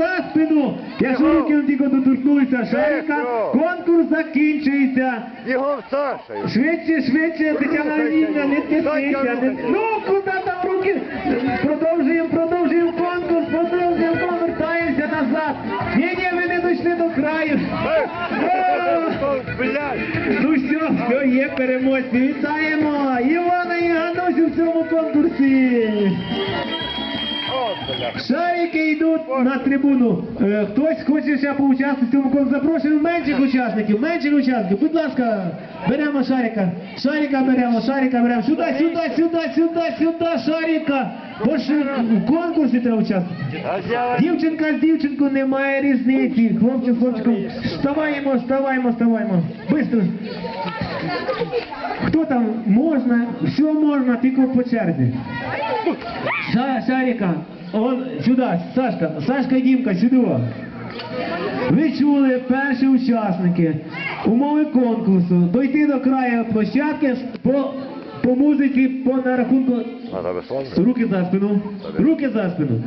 за спину. Якщо руки тільки доторкнулися шарика, конкурс закінчується. Його Сашею. Швидше, швидше, Тетяна Леонідівна, не тиснися. не- Ну, куди там руки? Продовжуємо, продовжуємо конкурс, продовжуємо, повертаємося назад. Ні, ні, ви не дійшли до краю. Ну все, все, є переможці. Вітаємо! Івана і Ганусю в цьому конкурсі. Йдуть на трибуну. Е, хтось хоче ще поучаствувати в цьому конкурсі. Запрошуємо менших учасників, менших учасників. Будь ласка, беремо шарика. Шарика беремо, шарика беремо. Сюди, сюди, сюди, сюди, сюди, шарика. Бо в конкурсі треба участвувати. Дівчинка з дівчинкою немає різниці. Хлопчик, з хлопчиком. Вставаємо, вставаємо, вставаємо. Быстро. Хто там? Можна, все можна, тільки по черзі. Ша, Шарика, он сюди, Сашка, Сашка Дімка, сюди. Ви чули перші учасники, умови конкурсу, дойти до краю площадки по, по музиці, по на рахунку Руки за спину. Руки за спину.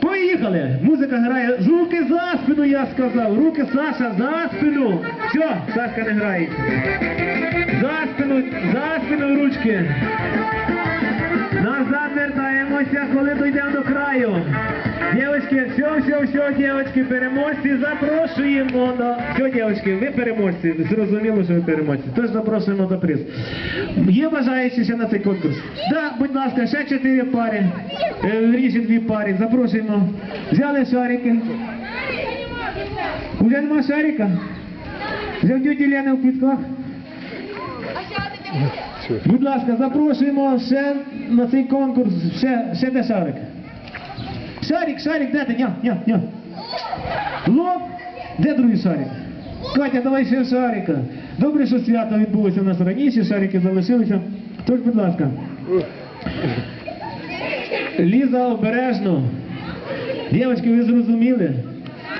Поїхали! Музика грає. Руки за спину, я сказав. Руки Саша за спину. Все, Сашка не грає. За спину, за спину ручки. Назад коли дійдемо до краю. Дівчатки, все, все, все, дівчатки, переможці, запрошуємо на... Все, дівчатки, ви переможці, зрозуміло, що ви переможці. Тож запрошуємо до приз. Є бажаючі ще на цей конкурс? Да, будь ласка, ще чотири пари, е, вірніше дві пари, запрошуємо. Взяли шарики. Уже нема шарика? Вже в тюті Лени в квітках? Будь ласка, запрошуємо ще на цей конкурс, ще, ще де шарик. Шарик, шарик, де ти? Ня, ня, ня. Лоб, де другий шарик? Катя, давай ще шарика. Добре, що свято відбулося у нас раніше, шарики залишилися. Тож, будь ласка. Ліза обережно. Дівчатки, ви зрозуміли?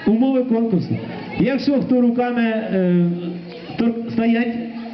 Умови конкурсу. Якщо хто руками е, стоять,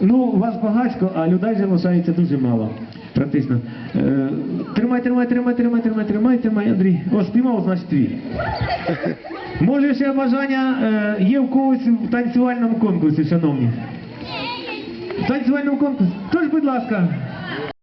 Ну, вас багатько, а людей залишається лишається дуже мало. Практично. Е, тримай, тримай, тримай, тримай, тримай, тримай, тримай, Андрій. О, спіймав, значить твій. Може ще бажання е, є в когось в танцювальному конкурсі, шановні? Танцювальному конкурсі. Тож, будь ласка,